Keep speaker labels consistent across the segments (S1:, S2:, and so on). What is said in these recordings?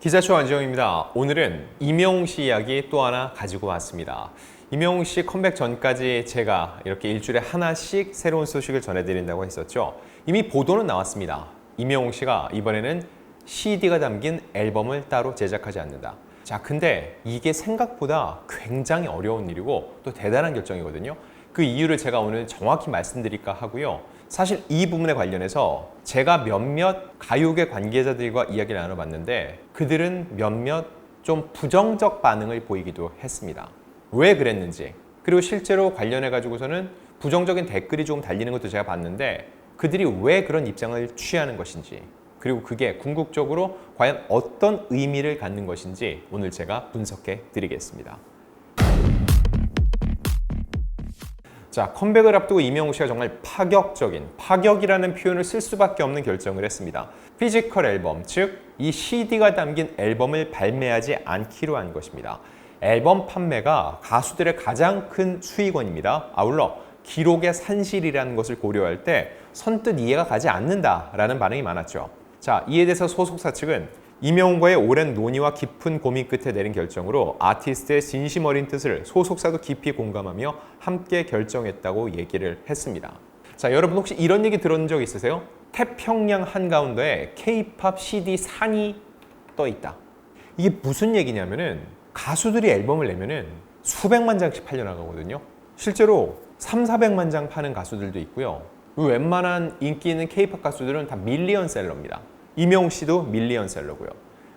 S1: 기자초 안지영입니다. 오늘은 임영웅 씨 이야기 또 하나 가지고 왔습니다. 임영웅 씨 컴백 전까지 제가 이렇게 일주일에 하나씩 새로운 소식을 전해드린다고 했었죠. 이미 보도는 나왔습니다. 임영웅 씨가 이번에는 CD가 담긴 앨범을 따로 제작하지 않는다. 자, 근데 이게 생각보다 굉장히 어려운 일이고 또 대단한 결정이거든요. 그 이유를 제가 오늘 정확히 말씀드릴까 하고요. 사실 이 부분에 관련해서 제가 몇몇 가요계 관계자들과 이야기를 나눠봤는데 그들은 몇몇 좀 부정적 반응을 보이기도 했습니다. 왜 그랬는지 그리고 실제로 관련해 가지고서는 부정적인 댓글이 조금 달리는 것도 제가 봤는데 그들이 왜 그런 입장을 취하는 것인지 그리고 그게 궁극적으로 과연 어떤 의미를 갖는 것인지 오늘 제가 분석해 드리겠습니다. 자, 컴백을 앞두고 이명우 씨가 정말 파격적인, 파격이라는 표현을 쓸 수밖에 없는 결정을 했습니다. 피지컬 앨범, 즉, 이 CD가 담긴 앨범을 발매하지 않기로 한 것입니다. 앨범 판매가 가수들의 가장 큰 수익원입니다. 아울러 기록의 산실이라는 것을 고려할 때 선뜻 이해가 가지 않는다라는 반응이 많았죠. 자, 이에 대해서 소속사 측은 이명웅과의 오랜 논의와 깊은 고민 끝에 내린 결정으로 아티스트의 진심 어린 뜻을 소속사도 깊이 공감하며 함께 결정했다고 얘기를 했습니다. 자, 여러분 혹시 이런 얘기 들은 적 있으세요? 태평양 한가운데에 K-팝 CD 산이 떠 있다. 이게 무슨 얘기냐면은 가수들이 앨범을 내면은 수백만 장씩 팔려나가거든요. 실제로 3, 400만 장 파는 가수들도 있고요. 웬만한 인기 있는 K-팝 가수들은 다 밀리언셀러입니다. 이명웅 씨도 밀리언셀러고요.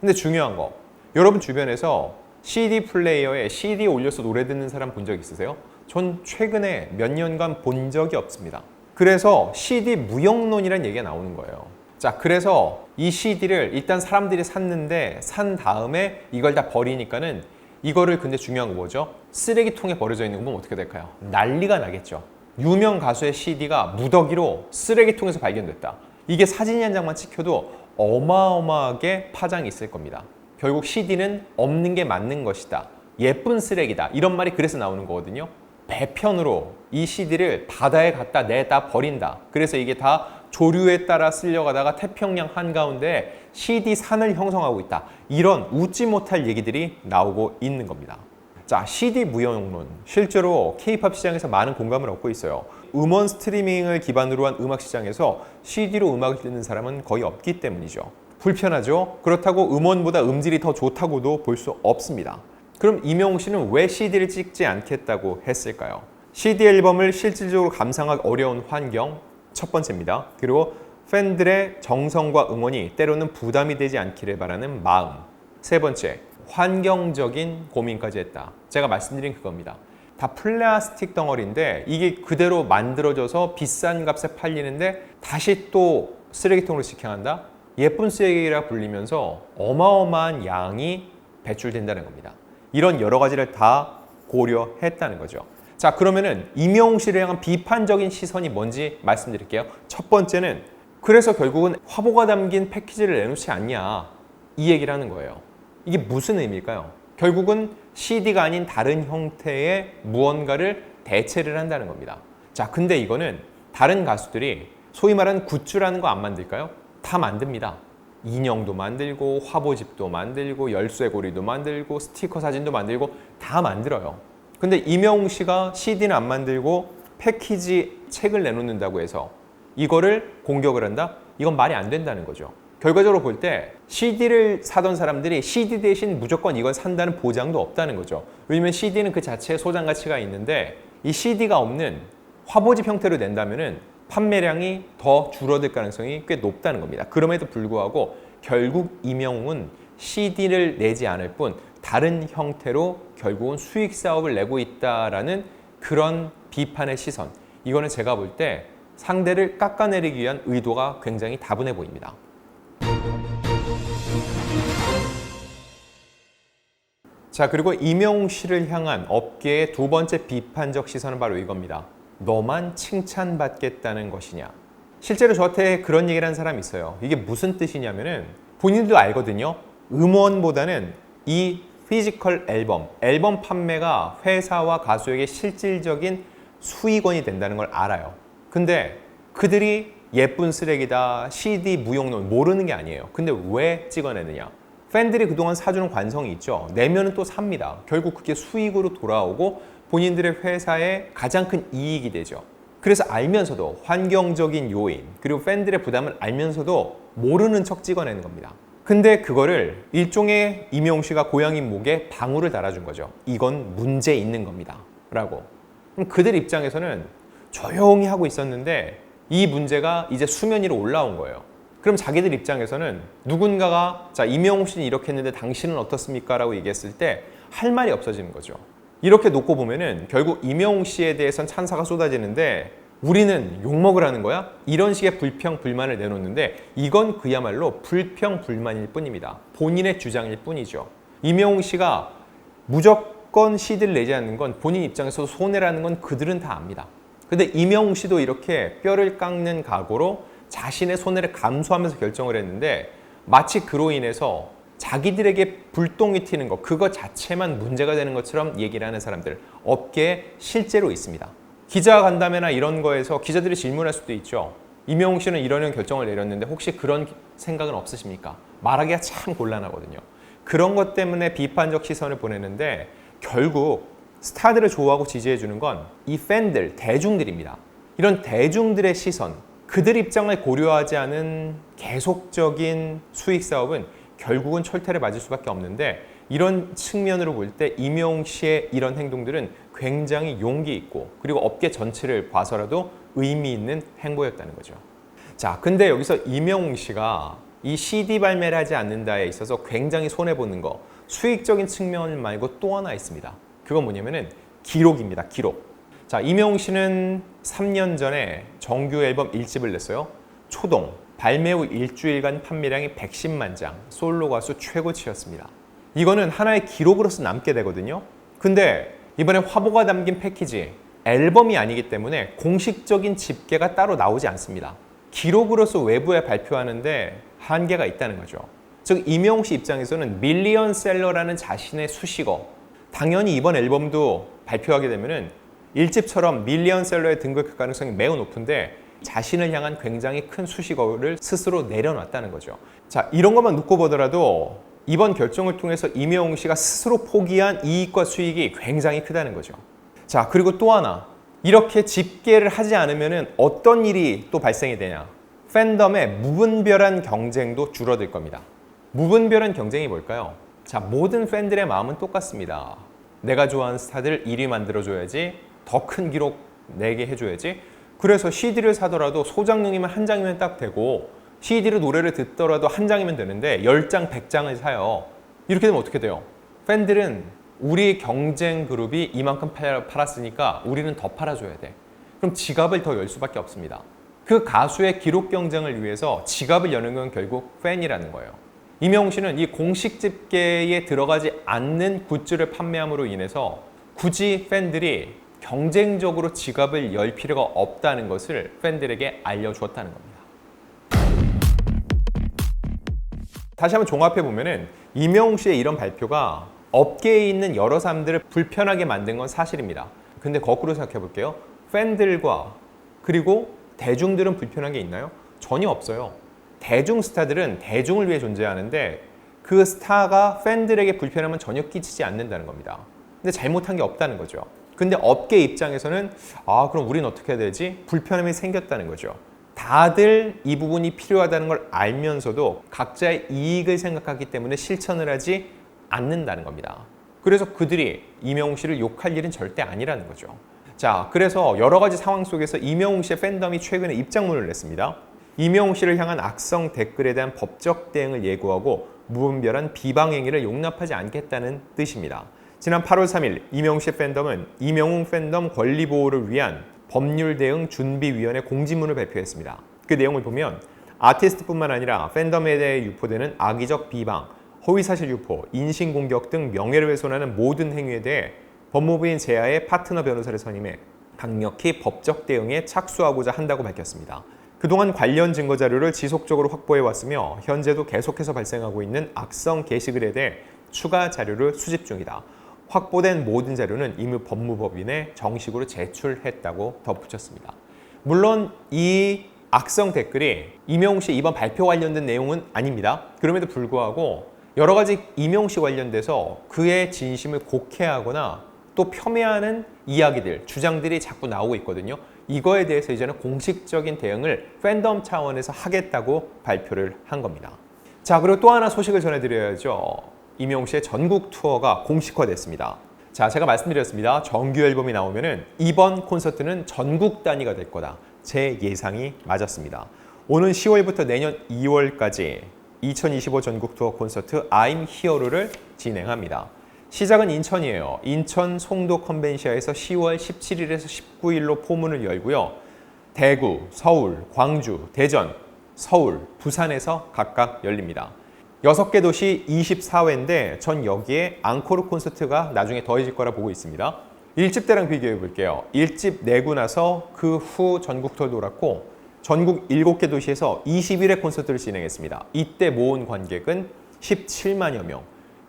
S1: 근데 중요한 거, 여러분 주변에서 CD 플레이어에 CD 올려서 노래 듣는 사람 본 적 있으세요? 전 최근에 몇 년간 본 적이 없습니다. 그래서 CD 무용론이라는 얘기가 나오는 거예요. 자, 그래서 이 CD를 일단 사람들이 샀는데 산 다음에 이걸 다 버리니까는 이거를 근데 중요한 거 뭐죠? 쓰레기통에 버려져 있는 거 보면 어떻게 될까요? 난리가 나겠죠. 유명 가수의 CD가 무더기로 쓰레기통에서 발견됐다. 이게 사진 한 장만 찍혀도 어마어마하게 파장이 있을 겁니다. 결국 CD는 없는 게 맞는 것이다. 예쁜 쓰레기다. 이런 말이 그래서 나오는 거거든요. 배편으로 이 CD를 바다에 갖다 내다 버린다. 그래서 이게 다 조류에 따라 쓸려가다가 태평양 한가운데 CD 산을 형성하고 있다. 이런 웃지 못할 얘기들이 나오고 있는 겁니다. 자, CD 무형론. 실제로 K-팝 시장에서 많은 공감을 얻고 있어요. 음원 스트리밍을 기반으로 한 음악 시장에서 CD로 음악을 듣는 사람은 거의 없기 때문이죠. 불편하죠? 그렇다고 음원보다 음질이 더 좋다고도 볼 수 없습니다. 그럼 이명웅 씨는 왜 CD를 찍지 않겠다고 했을까요? CD 앨범을 실질적으로 감상하기 어려운 환경 첫 번째입니다. 그리고 팬들의 정성과 응원이 때로는 부담이 되지 않기를 바라는 마음. 세 번째, 환경적인 고민까지 했다. 제가 말씀드린 그겁니다. 다 플라스틱 덩어리인데 이게 그대로 만들어져서 비싼 값에 팔리는데 다시 또 쓰레기통으로 직행한다? 예쁜 쓰레기라 불리면서 어마어마한 양이 배출된다는 겁니다. 이런 여러 가지를 다 고려했다는 거죠. 자, 그러면은 임영웅 씨를 향한 비판적인 시선이 뭔지 말씀드릴게요. 첫 번째는 그래서 결국은 화보가 담긴 패키지를 내놓지 않냐 이 얘기를 하는 거예요. 이게 무슨 의미일까요? 결국은 CD가 아닌 다른 형태의 무언가를 대체를 한다는 겁니다. 자, 근데 이거는 다른 가수들이 소위 말하는 굿즈라는 거 안 만들까요? 다 만듭니다. 인형도 만들고 화보집도 만들고 열쇠고리도 만들고 스티커 사진도 만들고 다 만들어요. 근데 이명웅 씨가 CD는 안 만들고 패키지 책을 내놓는다고 해서 이거를 공격을 한다? 이건 말이 안 된다는 거죠. 결과적으로 볼 때 CD를 사던 사람들이 CD 대신 무조건 이걸 산다는 보장도 없다는 거죠. 왜냐면 CD는 그 자체에 소장 가치가 있는데 이 CD가 없는 화보집 형태로 낸다면은 판매량이 더 줄어들 가능성이 꽤 높다는 겁니다. 그럼에도 불구하고 결국 이명웅은 CD를 내지 않을 뿐 다른 형태로 결국은 수익 사업을 내고 있다라는 그런 비판의 시선. 이거는 제가 볼 때 상대를 깎아내리기 위한 의도가 굉장히 다분해 보입니다. 자, 그리고 이명웅 씨를 향한 업계의 두 번째 비판적 시선은 바로 이겁니다. 너만 칭찬받겠다는 것이냐. 실제로 저한테 그런 얘기를 한 사람이 있어요. 이게 무슨 뜻이냐면은 본인도 알거든요. 음원보다는 이 피지컬 앨범, 앨범 판매가 회사와 가수에게 실질적인 수익원이 된다는 걸 알아요. 근데 그들이 예쁜 쓰레기다, CD 무용론 모르는 게 아니에요. 근데 왜 찍어내느냐? 팬들이 그동안 사주는 관성이 있죠. 내면은 또 삽니다. 결국 그게 수익으로 돌아오고 본인들의 회사에 가장 큰 이익이 되죠. 그래서 알면서도 환경적인 요인 그리고 팬들의 부담을 알면서도 모르는 척 찍어내는 겁니다. 근데 그거를 일종의 임용 씨가 고양이 목에 방울을 달아준 거죠. 이건 문제 있는 겁니다. 라고. 그럼 그들 입장에서는 조용히 하고 있었는데 이 문제가 이제 수면 위로 올라온 거예요. 그럼 자기들 입장에서는 누군가가 자 임영웅 씨는 이렇게 했는데 당신은 어떻습니까? 라고 얘기했을 때 할 말이 없어지는 거죠. 이렇게 놓고 보면은 결국 임영웅 씨에 대해선 찬사가 쏟아지는데 우리는 욕먹을 하는 거야? 이런 식의 불평, 불만을 내놓는데 이건 그야말로 불평, 불만일 뿐입니다. 본인의 주장일 뿐이죠. 임영웅 씨가 무조건 CD를 내지 않는 건 본인 입장에서도 손해라는 건 그들은 다 압니다. 근데 임영웅 씨도 이렇게 뼈를 깎는 각오로 자신의 손해를 감수하면서 결정을 했는데 마치 그로 인해서 자기들에게 불똥이 튀는 것 그거 자체만 문제가 되는 것처럼 얘기를 하는 사람들 업계에 실제로 있습니다. 기자 간담회나 이런 거에서 기자들이 질문할 수도 있죠. 임영웅 씨는 이러는 결정을 내렸는데 혹시 그런 생각은 없으십니까? 말하기가 참 곤란하거든요. 그런 것 때문에 비판적 시선을 보내는데 결국 스타들을 좋아하고 지지해 주는 건 이 팬들, 대중들입니다. 이런 대중들의 시선, 그들 입장을 고려하지 않은 계속적인 수익 사업은 결국은 철퇴를 맞을 수밖에 없는데 이런 측면으로 볼 때 임용 씨의 이런 행동들은 굉장히 용기 있고 그리고 업계 전체를 봐서라도 의미 있는 행보였다는 거죠. 자, 근데 여기서 임영웅 씨가 이 CD 발매를 하지 않는다에 있어서 굉장히 손해 보는 거 수익적인 측면 말고 또 하나 있습니다. 그건 뭐냐면은 기록입니다. 기록. 자, 임영웅 씨는 3년 전에 정규 앨범 1집을 냈어요. 초동 발매 후 일주일간 판매량이 110만 장, 솔로 가수 최고치였습니다. 이거는 하나의 기록으로서 남게 되거든요. 근데 이번에 화보가 담긴 패키지 앨범이 아니기 때문에 공식적인 집계가 따로 나오지 않습니다. 기록으로서 외부에 발표하는데 한계가 있다는 거죠. 즉 임영웅 씨 입장에서는 밀리언셀러라는 자신의 수식어 당연히 이번 앨범도 발표하게 되면은 1집처럼 밀리언셀러에 등극할 가능성이 매우 높은데 자신을 향한 굉장히 큰 수식어를 스스로 내려놨다는 거죠. 자, 이런 것만 놓고 보더라도 이번 결정을 통해서 임영웅 씨가 스스로 포기한 이익과 수익이 굉장히 크다는 거죠. 자, 그리고 또 하나. 이렇게 집계를 하지 않으면 어떤 일이 또 발생이 되냐. 팬덤의 무분별한 경쟁도 줄어들 겁니다. 무분별한 경쟁이 뭘까요? 자, 모든 팬들의 마음은 똑같습니다. 내가 좋아하는 스타들 1위 만들어줘야지, 더 큰 기록 내게 해줘야지. 그래서 CD를 사더라도 소장용이면 한 장이면 딱 되고, CD로 노래를 듣더라도 한 장이면 되는데 10장, 100장을 사요. 이렇게 되면 어떻게 돼요? 팬들은 우리 경쟁 그룹이 이만큼 팔- 팔았으니까 우리는 더 팔아줘야 돼. 그럼 지갑을 더 열 수밖에 없습니다. 그 가수의 기록 경쟁을 위해서 지갑을 여는 건 결국 팬이라는 거예요. 이명웅 씨는 이 공식 집계에 들어가지 않는 굿즈를 판매함으로 인해서 굳이 팬들이 경쟁적으로 지갑을 열 필요가 없다는 것을 팬들에게 알려주었다는 겁니다. 다시 한번 종합해 보면은 이명웅 씨의 이런 발표가 업계에 있는 여러 사람들을 불편하게 만든 건 사실입니다. 근데 거꾸로 생각해 볼게요. 팬들과 그리고 대중들은 불편한 게 있나요? 전혀 없어요. 대중 스타들은 대중을 위해 존재하는데 그 스타가 팬들에게 불편함은 전혀 끼치지 않는다는 겁니다. 근데 잘못한 게 없다는 거죠. 근데 업계 입장에서는 아 그럼 우린 어떻게 해야 되지? 불편함이 생겼다는 거죠. 다들 이 부분이 필요하다는 걸 알면서도 각자의 이익을 생각하기 때문에 실천을 하지 않는다는 겁니다. 그래서 그들이 이명웅 씨를 욕할 일은 절대 아니라는 거죠. 자, 그래서 여러 가지 상황 속에서 이명웅 씨의 팬덤이 최근에 입장문을 냈습니다. 이명웅 씨를 향한 악성 댓글에 대한 법적 대응을 예고하고 무분별한 비방 행위를 용납하지 않겠다는 뜻입니다. 지난 8월 3일 이명웅 씨 팬덤은 이명웅 팬덤 권리 보호를 위한 법률 대응 준비위원회 공지문을 발표했습니다. 그 내용을 보면 아티스트뿐만 아니라 팬덤에 대해 유포되는 악의적 비방, 허위사실 유포, 인신공격 등 명예를 훼손하는 모든 행위에 대해 법무부인 제야의 파트너 변호사를 선임해 강력히 법적 대응에 착수하고자 한다고 밝혔습니다. 그동안 관련 증거 자료를 지속적으로 확보해 왔으며 현재도 계속해서 발생하고 있는 악성 게시글에 대해 추가 자료를 수집 중이다. 확보된 모든 자료는 이미 법무법인에 정식으로 제출했다고 덧붙였습니다. 물론 이 악성 댓글이 이명웅 씨 이번 발표 관련된 내용은 아닙니다. 그럼에도 불구하고 여러 가지 이명 씨 관련돼서 그의 진심을 곡해하거나 또 폄훼하는 이야기들, 주장들이 자꾸 나오고 있거든요. 이거에 대해서 이제는 공식적인 대응을 팬덤 차원에서 하겠다고 발표를 한 겁니다. 자, 그리고 또 하나 소식을 전해드려야죠. 이명 씨의 전국 투어가 공식화됐습니다. 자, 제가 말씀드렸습니다. 정규 앨범이 나오면은 이번 콘서트는 전국 단위가 될 거다. 제 예상이 맞았습니다. 오는 10월부터 내년 2월까지 2025 전국 투어 콘서트 I'm Here를 진행합니다. 시작은 인천이에요. 인천 송도 컨벤시아에서 10월 17일에서 19일로 포문을 열고요. 대구, 서울, 광주, 대전, 서울, 부산에서 각각 열립니다. 6개 도시 24회인데 전 여기에 앙코르 콘서트가 나중에 더해질 거라 보고 있습니다. 1집 때랑 비교해 볼게요. 1집 내고 나서 그 후 전국 투어 돌았고 전국 7개 도시에서 21회 콘서트를 진행했습니다. 이때 모은 관객은 17만여 명.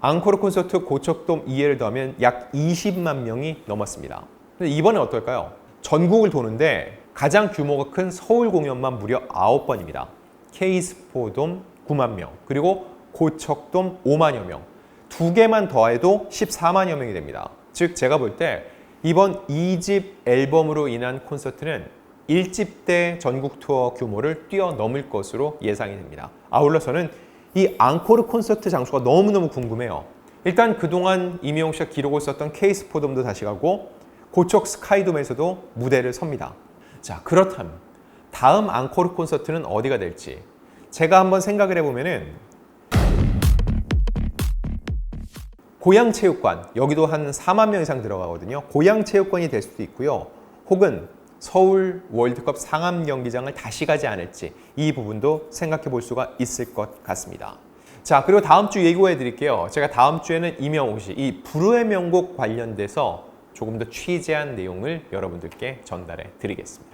S1: 앙코르 콘서트 고척돔 2회를 더하면 약 20만 명이 넘었습니다. 근데 이번엔 어떨까요? 전국을 도는데 가장 규모가 큰 서울 공연만 무려 9번입니다. 케이스포돔 9만 명, 그리고 고척돔 5만여 명. 두 개만 더해도 14만여 명이 됩니다. 즉 제가 볼 때 이번 2집 앨범으로 인한 콘서트는 1집 때 전국 투어 규모를 뛰어넘을 것으로 예상이 됩니다. 아울러서는 이 앙코르 콘서트 장소가 너무너무 궁금해요. 일단 그동안 이미용 씨가 기록을 썼던 케이스 포돔도 다시 가고 고척 스카이돔에서도 무대를 섭니다. 자, 그렇다면 다음 앙코르 콘서트는 어디가 될지 제가 한번 생각을 해보면은 고양체육관 여기도 한 4만 명 이상 들어가거든요. 고양체육관이 될 수도 있고요. 혹은 서울 월드컵 상암 경기장을 다시 가지 않을지 이 부분도 생각해 볼 수가 있을 것 같습니다. 자 그리고 다음 주 예고해 드릴게요. 제가 다음 주에는 이명호 씨이 불후의 명곡 관련돼서 조금 더 취재한 내용을 여러분들께 전달해 드리겠습니다.